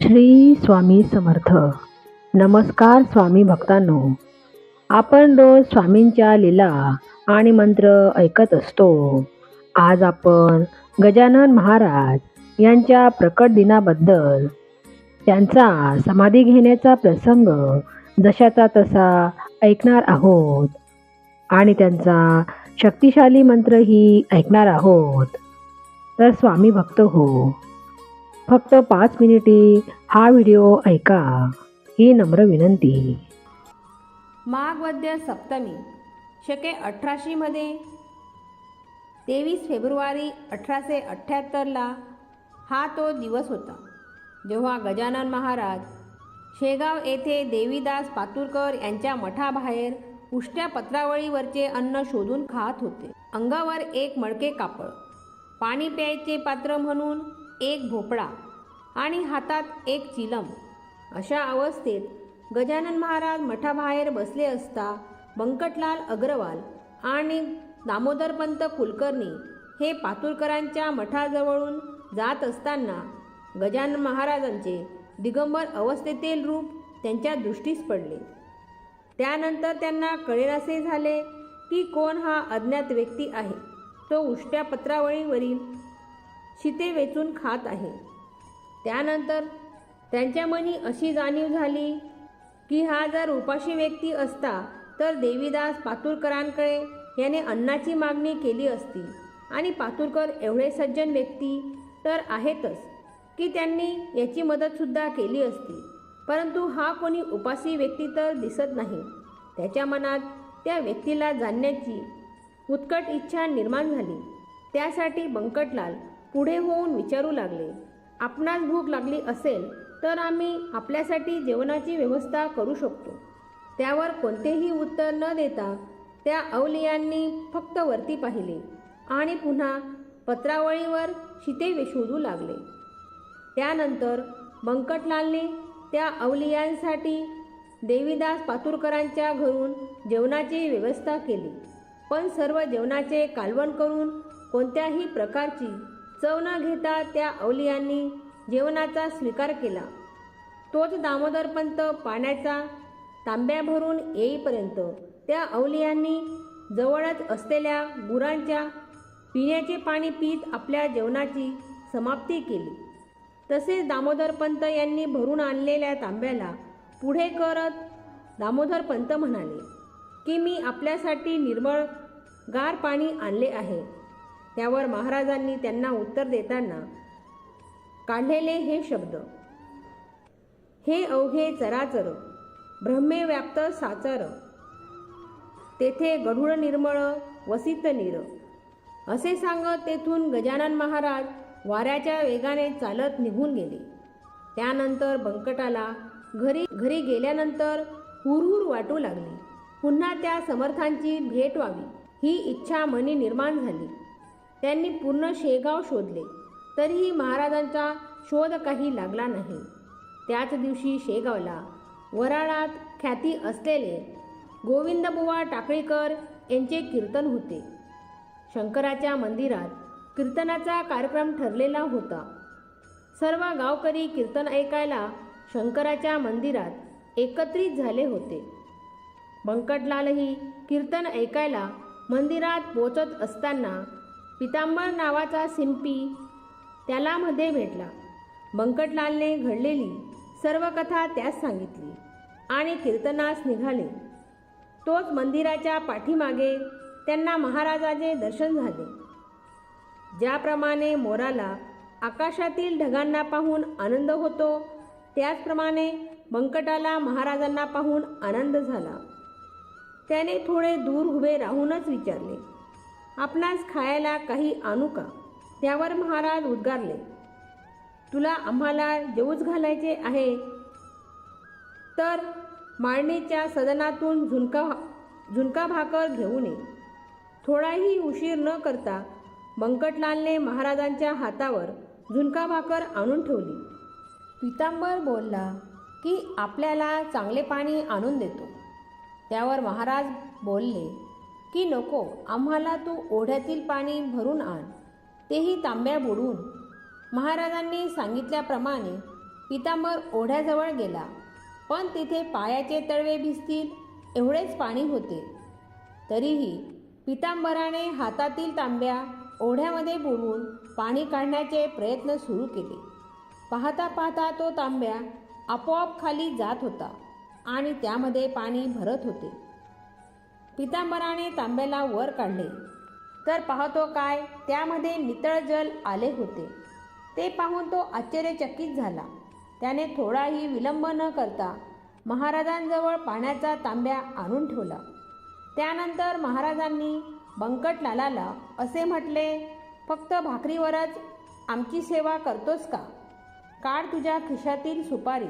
श्री स्वामी समर्थ. नमस्कार स्वामी भक्तांनो. आपण रोज स्वामींच्या लीला आणि मंत्र ऐकत असतो. आज आपण गजानन महाराज यांच्या प्रकट दिनाबद्दल त्यांचा समाधी घेण्याचा प्रसंग जशाचा तसा ऐकणार आहोत आणि त्यांचा शक्तिशाली मंत्रही ऐकणार आहोत. तर स्वामी भक्त हो फक्त पाच मिनिटे हा व्हिडिओ ऐका. ही नम्र विनंती. माघवद्य सप्तमी शके अठराशेमध्ये तेवीस फेब्रुवारी अठराशे अठ्ठ्याहत्तरला हा तो दिवस होता जेव्हा गजानन महाराज शेगाव येथे देवीदास पातुरकर यांच्या मठाबाहेर उष्ट्या पत्रावळीवरचे अन्न शोधून खात होते. अंगावर एक मडके कापड पाणी प्यायचे पात्र म्हणून एक भोपळा आणि हातात एक चिलम. अशा अवस्थेत गजानन महाराज मठाबाहेर बसले असता बंकटलाल अग्रवाल आणि दामोदरपंत कुलकर्णी हे पातुरकरांच्या मठाजवळून जात असताना गजानन महाराजांचे दिगंबर अवस्थेतील रूप त्यांच्या दृष्टीस पडले. त्यानंतर त्यांना कळेनासे झाले की कोण हा अज्ञात व्यक्ती आहे. तो उष्ट्या पत्रावळीवरील शिते वेचून खात आहे. त्यानंतर त्यांच्या मनी अशी जाणीव झाली की हा जर उपाशी व्यक्ती असता तर देवीदास पातुरकरांकडे याने अन्नाची मागणी केली असती. आणि पातुरकर एवढे सज्जन व्यक्ती तर आहेतच की त्यांनी याची मदतसुद्धा केली असती. परंतु हा कोणी उपासी व्यक्ती तर दिसत नाही. त्याच्या मनात त्या व्यक्तीला जाणण्याची उत्कट इच्छा निर्माण झाली. त्यासाठी बंकटलाल पुढे होऊन विचारू लागले. आपणास भूक लागली असेल तर आम्ही आपल्यासाठी जेवणाची व्यवस्था करू शकतो. त्यावर कोणतेही उत्तर न देता त्या अवलियांनी फक्त वरती पाहिले आणि पुन्हा पत्रावळीवर शिते शोधू लागले. त्यानंतर बंकटलालने त्या अवलियांसाठी देवीदास पातुरकरांच्या घरून जेवणाची व्यवस्था केली. पण सर्व जेवणाचे कालवण करून कोणत्याही प्रकारची चव न घेता त्या अवलियांनी जेवणाचा स्वीकार केला. तोच दामोदरपंत पाण्याचा तांब्या भरून येईपर्यंत त्या अवलियांनी जवळच असलेल्या गुरांच्या पिण्याचे पाणी पीत आपल्या जेवणाची समाप्ती केली. तसेच दामोदरपंत यांनी भरून आणलेल्या तांब्याला पुढे करत दामोदरपंत म्हणाले की मी आपल्यासाठी निर्मळ गार पाणी आणले आहे. त्यावर महाराजांनी त्यांना उत्तर देताना काढलेले हे शब्द हे अवघे चराचर ब्रह्मे व्याप्त साचर तेथे गढूळ निर्मळ वसित नीर असे सांगत तेथून गजानन महाराज वाऱ्याच्या वेगाने चालत निघून गेले. त्यानंतर बंकटाला घरी घरी गेल्यानंतर हुरहुर वाटू लागली. पुन्हा त्या समर्थांची भेट व्हावी ही इच्छा मनी निर्माण झाली. त्यांनी पूर्ण शेगाव शोधले. तरीही महाराजांचा शोध काही लागला नाही. त्याच दिवशी शेगावला वराळात ख्याती असलेले गोविंदबुवा टाकळीकर यांचे कीर्तन होते. शंकराच्या मंदिरात कीर्तनाचा कार्यक्रम ठरलेला होता. सर्व गावकरी कीर्तन ऐकायला शंकराच्या मंदिरात एकत्रित झाले होते. बंकटलालही कीर्तन ऐकायला मंदिरात पोचत असताना पितांबर नावाचा सिंपी त्याला मध्ये भेटला. बंकटलालने घडलेली सर्व कथा त्यास सांगितली आणि कीर्तनास निघाले. तोच मंदिराच्या पाठीमागे त्यांना महाराजाचे दर्शन झाले. ज्याप्रमाणे मोराला आकाशातील ढगांना पाहून आनंद होतो त्याचप्रमाणे बंकटाला महाराजांना पाहून आनंद झाला. त्याने थोडे दूर उभे राहूनच विचारले आपणास खायला काही आणू का? त्यावर महाराज उद्गारले. तुला आम्हाला जेऊच घालायचे आहे? तर माळणीच्या सदनातून झुणका झुणका भाकर घेऊन ये. थोडाही उशीर न करता बंकटलालने महाराजांच्या हातावर झुणका भाकर आणून ठेवली. पितांबर बोलला की आपल्याला चांगले पाणी आणून देतो. त्यावर महाराज बोलले की नको आम्हाला तू ओढ्यातील पाणी भरून आण. तेही तांब्या बुडवून महाराजांनी सांगितल्याप्रमाणे पितांबर ओढ्याजवळ गेला. पण तिथे पायाचे तळवे भिजतील एवढेच पाणी होते. तरीही पितांबराने हातातील तांब्या ओढ्यामध्ये बुडवून पाणी काढण्याचे प्रयत्न सुरू केले. पाहता पाहता तो तांब्या आपोआप खाली जात होता आणि त्यामध्ये पाणी भरत होते. पितांबराने तांब्याला वर काढले. तर पाहतो काय त्यामध्ये नितळ जल आले होते. ते पाहून तो आश्चर्यचकित झाला. त्याने थोडाही विलंब न करता महाराजांजवळ पाण्याचा तांब्या आणून ठेवला. त्यानंतर महाराजांनी बंकटलालाला असे म्हटले फक्त भाकरीवरच आमची सेवा करतोस का? काढ तुझ्या खिशातील सुपारी.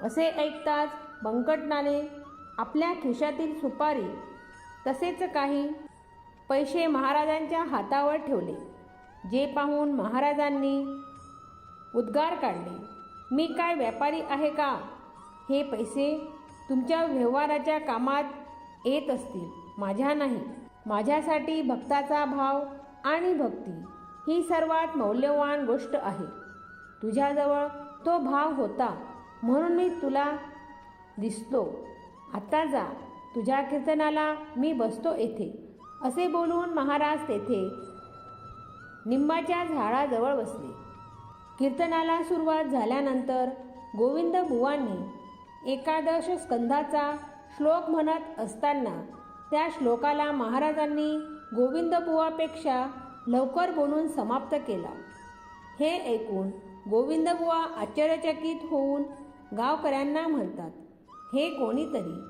असे ऐकताच बंकटनाने आपल्या खिशातील सुपारी तसेच काही पैसे महाराजांच्या हातावर ठेवले जे पाहून महाराजांनी उद्गार काढले मी काय व्यापारी आहे का? हे पैसे तुमच्या व्यवहाराच्या कामात येत असतील माझ्या नाही. माझ्यासाठी भक्ताचा भाव आणि भक्ती ही सर्वात मौल्यवान गोष्ट आहे. तुझ्याजवळ तो भाव होता म्हणून मी तुला दिसतो. आत्ता जा. तुझ्या कीर्तनाला मी बसतो येथे. असे बोलून महाराज तेथे निंबाच्या झाडाजवळ बसले. कीर्तनाला सुरुवात झाल्यानंतर गोविंद बुवांनी एकादश स्कंधाचा श्लोक म्हणत असताना त्या श्लोकाला महाराजांनी गोविंद बुवापेक्षा लवकर बोलून समाप्त केला. हे ऐकून गोविंदबुवा आश्चर्यचकित होऊन गावकऱ्यांना म्हणतात हे कोणीतरी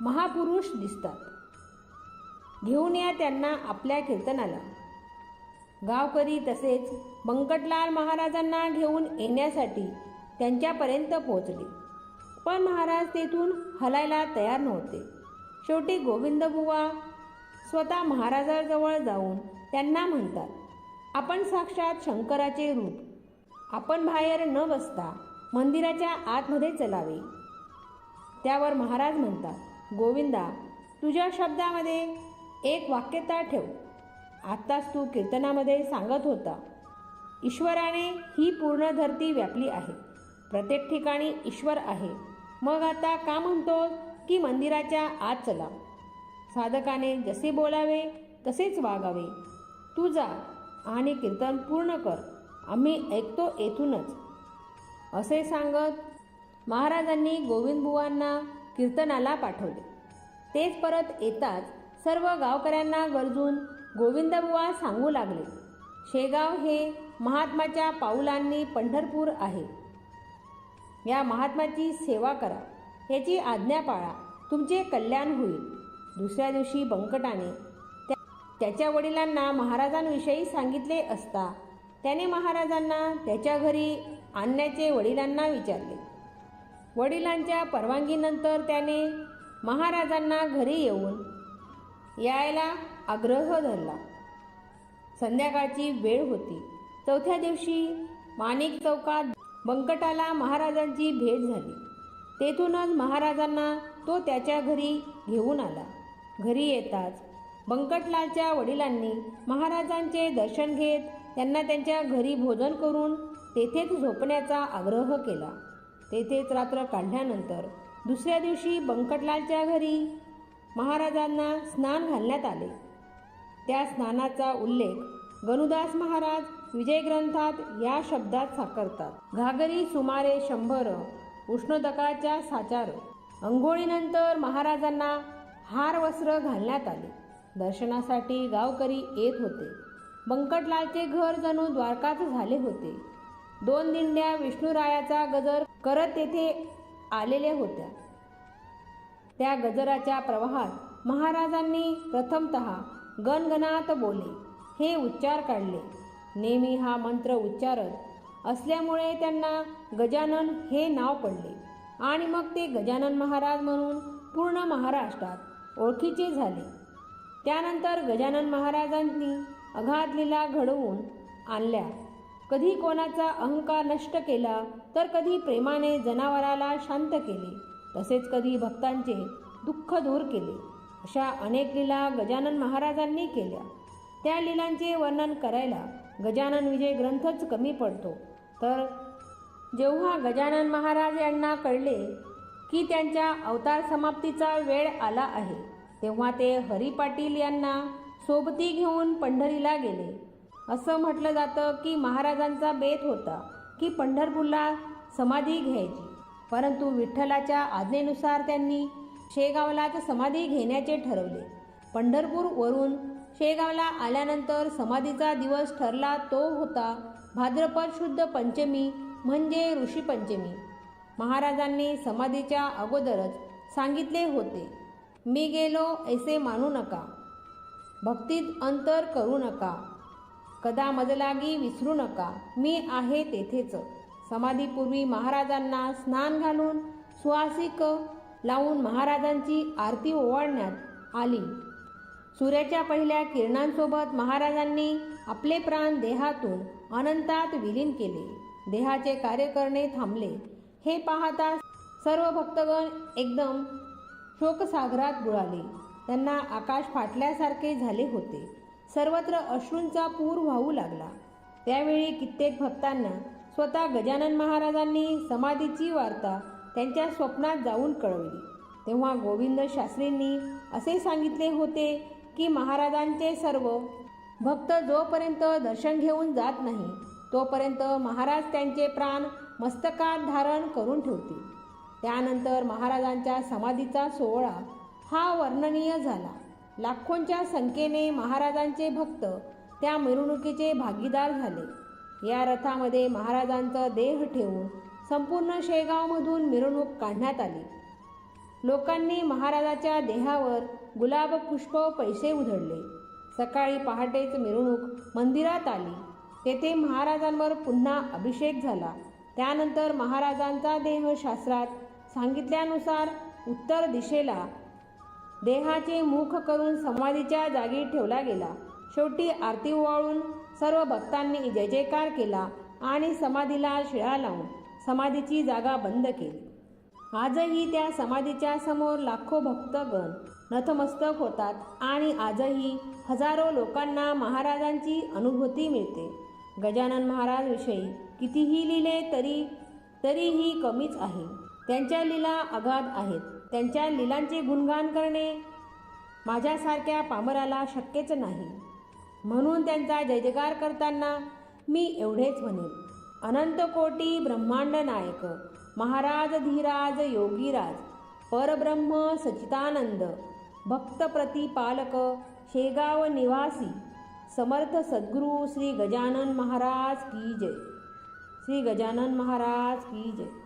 महापुरुष दिसतात. घेऊन या त्यांना आपल्या कीर्तनाला. गावकरी तसेच बंकटलाल महाराजांना घेऊन येण्यासाठी त्यांच्यापर्यंत पोहोचले. पण महाराज तेथून हलायला तयार नव्हते. शेवटी गोविंदबुवा स्वतः महाराजाजवळ जाऊन त्यांना म्हणतात आपण साक्षात शंकराचे रूप. आपण बाहेर न बसता मंदिराच्या आतमध्ये चलावे. त्यावर महाराज म्हणतात गोविंदा तुझ्या शब्दामध्ये एक वाक्यता ठेव. आत्ताच तू कीर्तनामध्ये सांगत होता. ईश्वराने ही पूर्ण धरती व्यापली आहे. प्रत्येक ठिकाणी ईश्वर आहे. मग आता का म्हणतो की मंदिराच्या आत चला. साधकाने जसे बोलावे तसेच वागावे. तू जा आणि कीर्तन पूर्ण कर. आम्ही ऐकतो येथूनच. असे सांगत महाराजांनी गोविंदबुवांना कीर्तनाला पाठवले. तेच परत येताच सर्व गावकऱ्यांना गरजून गोविंदबुवा सांगू लागले शेगाव हे महात्माच्या पाऊलांनी पंढरपूर आहे. या महात्माची सेवा करा याची आज्ञा पाळा तुमचे कल्याण होईल. दुसऱ्या दिवशी बंकटाने त्या- त्याच्या वडिलांना महाराजांविषयी सांगितले असता त्याने महाराजांना त्याच्या घरी आणण्याचे वडिलांना विचारले. वडिलांच्या परवानगीनंतर त्याने महाराजांना घरी येऊन यायला आग्रह धरला. संध्याकाळची वेळ होती. चौथ्या दिवशी माणिक चौकात बंकटाला महाराजांची भेट झाली. तेथूनच महाराजांना तो त्याच्या घरी घेऊन आला. घरी येताच बंकटलालच्या वडिलांनी महाराजांचे दर्शन घेत त्यांना त्यांच्या घरी भोजन करून तेथेच झोपण्याचा आग्रह केला. तेथेच रात्र काढल्यानंतर दुसऱ्या दिवशी बंकटलालच्या घरी महाराजांना स्नान घालण्यात आले. त्या स्नानाचा उल्लेख गणुदास महाराज विजय ग्रंथात या शब्दात साकारतात. घागरी सुमारे शंभर उष्णोदकाच्या साचार अंघोळीनंतर महाराजांना हार वस्त्र घालण्यात आले. दर्शनासाठी गावकरी येत होते. बंकटलालचे घर जणू द्वारकाच झाले होते. दोन दिंड्या विष्णुरायाचा गजर करत तेथे आलेल्या होत्या. त्या गजराच्या प्रवाहात महाराजांनी प्रथमत गणगणात बोले हे उच्चार काढले. नेहमी हा मंत्र उच्चारत असल्यामुळे त्यांना गजानन हे नाव पडले आणि मग ते गजानन महाराज म्हणून पूर्ण महाराष्ट्रात ओळखीचे झाले. त्यानंतर गजानन महाराजांनी अघात लीला घडवून आणल्या. कधी कोणाचा अहंकार नष्ट केला तर कधी प्रेमाने जनावराला शांत केले तसेच कधी भक्तांचे दुःख दूर केले. अशा अनेक लीला गजानन महाराजांनी केल्या. त्या लीलांचे वर्णन करायला गजानन विजय ग्रंथच कमी पडतो. तर जेव्हा गजानन महाराज यांना कळले की त्यांच्या अवतार समाप्तीचा वेळ आला आहे तेव्हा ते हरी पाटील यांना सोबती घेऊन पंढरीला गेले. असं म्हटलं जातं की महाराजांचा बेत होता की पंढरपूरला समाधी घ्यायची. परंतु विठ्ठलाच्या आज्ञेनुसार त्यांनी शेगावलाच समाधी घेण्याचे ठरवले. पंढरपूरवरून शेगावला आल्यानंतर समाधीचा दिवस ठरला तो होता भाद्रपद शुद्ध पंचमी म्हणजे ऋषीपंचमी महाराजांनी समाधीच्या अगोदरच सांगितले होते मी गेलो ऐसे मानू नका. भक्तीत अंतर करू नका. कदा मजलागी विसरू नका. मी आहे तेथेच. समाधीपूर्वी महाराजांना स्नान घालून सुवासिक लावून महाराजांची आरती ओवाळण्यात आली. सूर्याच्या पहिल्या किरणांसोबत महाराजांनी आपले प्राण देहातून अनंतात विलीन केले. देहाचे कार्य करणे थांबले. हे पाहता सर्व भक्तगण एकदम शोकसागरात बुडाले. त्यांना आकाश फाटल्यासारखे झाले होते. सर्वत्र अश्रूंचा पूर वाहू लागला. त्यावेळी कित्येक भक्तांना स्वतः गजानन महाराजांनी समाधीची वार्ता त्यांच्या स्वप्नात जाऊन कळवली. तेव्हा गोविंद शास्त्रींनी असे सांगितले होते की महाराजांचे सर्व भक्त जोपर्यंत दर्शन घेऊन जात नाही तोपर्यंत महाराज त्यांचे प्राण मस्तकात धारण करून ठेवतील. त्यानंतर महाराजांच्या समाधीचा सोहळा हा वर्णनीय झाला. लाखोंच्या संख्येने महाराजांचे भक्त त्या मिरवणुकीचे भागीदार झाले. या रथामध्ये महाराजांचा देह ठेवून संपूर्ण शेगावमधून मिरवणूक काढण्यात आली. लोकांनी महाराजाच्या देहावर गुलाब पुष्प पैसे उधळले. सकाळी पहाटेच मिरवणूक मंदिरात आली. तेथे महाराजांवर पुन्हा अभिषेक झाला. त्यानंतर महाराजांचा देह शास्त्रात सांगितल्यानुसार उत्तर दिशेला देहाचे मुख करून समाधीच्या जागी ठेवला गेला. शेवटी आरती ओवाळून सर्व भक्तांनी जय जयकार केला आणि समाधीला शिळा लावून समाधीची जागा बंद केली. आजही त्या समाधीच्या समोर लाखो भक्तगण नतमस्तक होतात आणि आजही हजारो लोकांना महाराजांची अनुभूती मिळते. गजानन महाराजविषयी कितीही लिहिले तरी तरीही कमीच आहे. त्यांच्या लीला अगाध आहेत. त्यांच्या लीलांचे गुणगान करणे माझ्यासारख्या पामराला शक्यच नाही. म्हणून त्यांचा जयजगार करताना मी एवढेच म्हणेन. अनंत कोटी ब्रह्मांड नायक महाराज धीराज योगीराज परब्रह्म सचितानंद भक्त प्रतिपालक शेगाव निवासी समर्थ सद्गुरू श्री गजानन महाराज की जय. श्री गजानन महाराज की जय.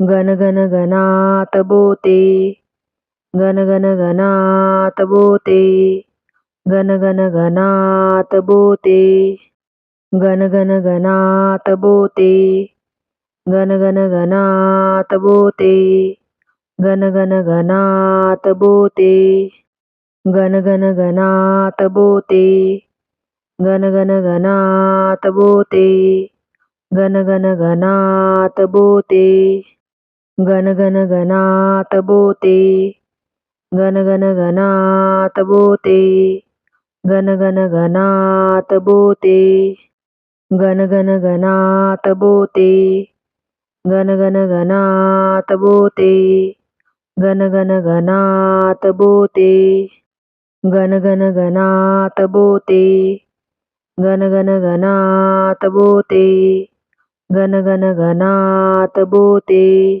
गण गण गणात बोते. गण गण गणात बोते. गण गण गणात बोते. गण गण गणात बोते. गण गण गणात बोते. गण गण गणात बोते. गण गण गणात बोते. गण गण गणात बोते. गण गण गणात बोते. गण गण गणात बोते. गण गण गणात बोते. गण गण गणात बोते. गण गण गणात बोते. गण गण गणात बोते. गण गण गणात बोते. गण गण गणात बोते. गण गण गणात बोते. गण गण गणात बोते.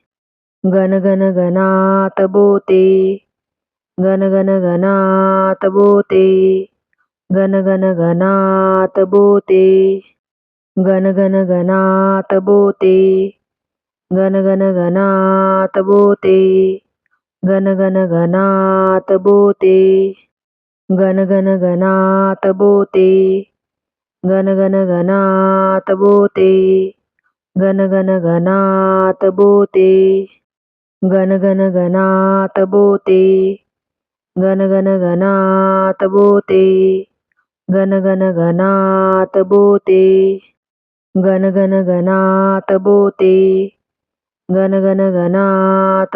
गण गण गणात बोते. गण गण गणात बोते. गण गण गणात बोते. गण गण गणात बोते. गण गण गणात बोते. गण गण गणात बोते. गण गण गणात बोते. गण गण गणात बोते. गण गण गणात बोते. गण गण गणात बोते. गण गण बोते. गण गण बोते. गण गण बोते. गण गण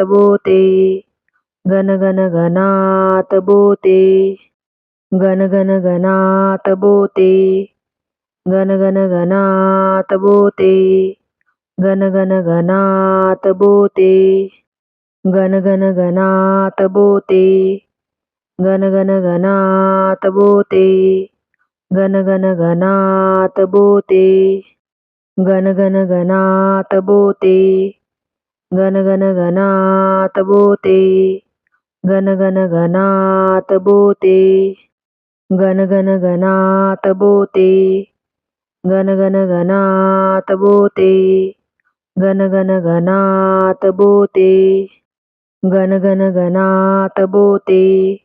बोते. गण गण बोते. गण गण बोते. गण गण बोते. गण गण गणात बोते. गण गण गणात बोते. गण गण बोते. गण गण बोते. गण गण बोते. गण गण बोते. गण गण बोते. गण गण बोते. गण गण बोते. गण गण गणात बोते. गण गण गणात बोते.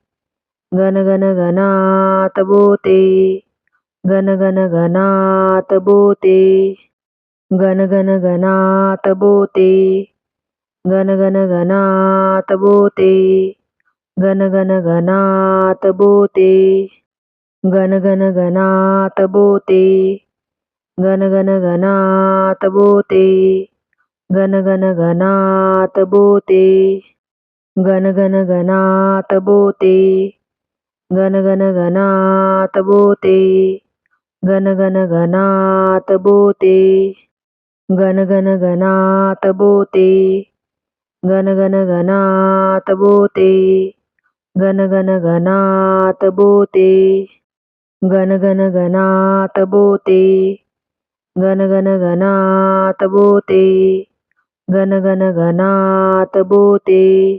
गण गण गणात बोते. गण गण गणात बोते. गण गण गणात बोते. गण गण गणात बोते. गण गण गणात बोते. गण गण गणात बोते. गण गण गणात बोते. गण गण गणात बोते. गण गण गणात बोते. गण गण गणात बोते. गण गण गणात बोते. गण गण गणात बोते. गण गण गणात बोते. गण गण गणात बोते. गण गण गणात बोते. गण गण गणात बोते. गण गण गणात बोते.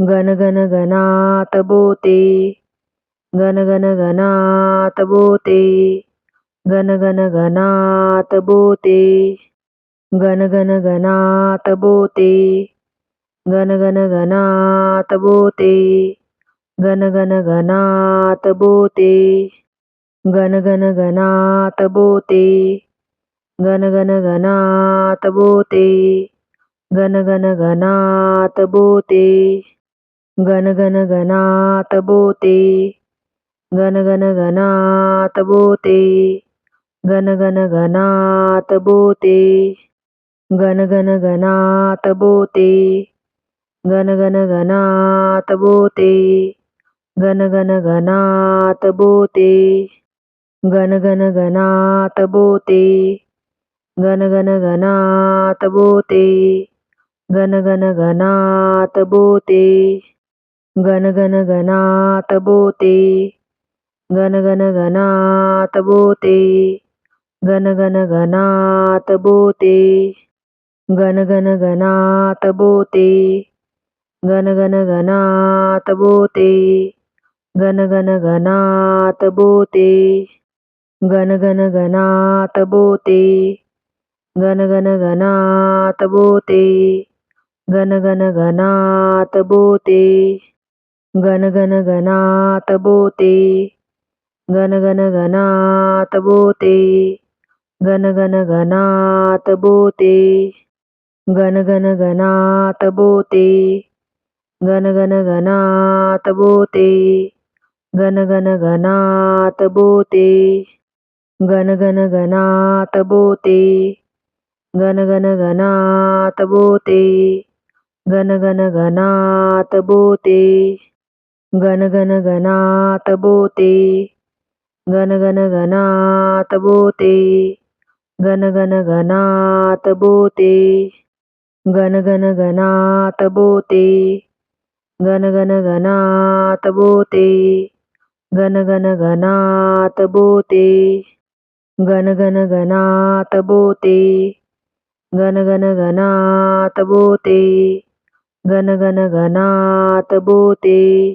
गण गण गणात बोते. गण गण बोते. गण गण बोते. गण गण बोते. गण गण बोते. गण गण बोते. गण गण बोते. गण गण बोते. गण गण गणात बोते. गणगणगणात गण गणात बोते. गणगणगणात बोते. गणगणगणात बोते. गणगणगणात बोते. गणगणगणात बोते. गणगणगणात बोते. गणगणगणात बोते. गणगणगणात बोते. गण गण बोते. गण गण गणात बोते. गण गण बोते. गण गण बोते. गण गण बोते. गण गण बोते. गण गण बोते. गण गण बोते. गण गण बोते. गण गण गणात बोते. गण गण गणात बोते. गण गण बोते. गण गण बोते. गण गण बोते. गण गण बोते. गण गण बोते. गण गण बोते. गण गण बोते. गण गण गणात बोते. गण गण गणात बोते. गण गण गणात बोते. गण गण गणात बोते. गण गण गणात बोते. गण गण गणात बोते. गण गण गणात बोते. गण गण गणात बोते. गण गण गणात बोते. गण गण गणात बोते.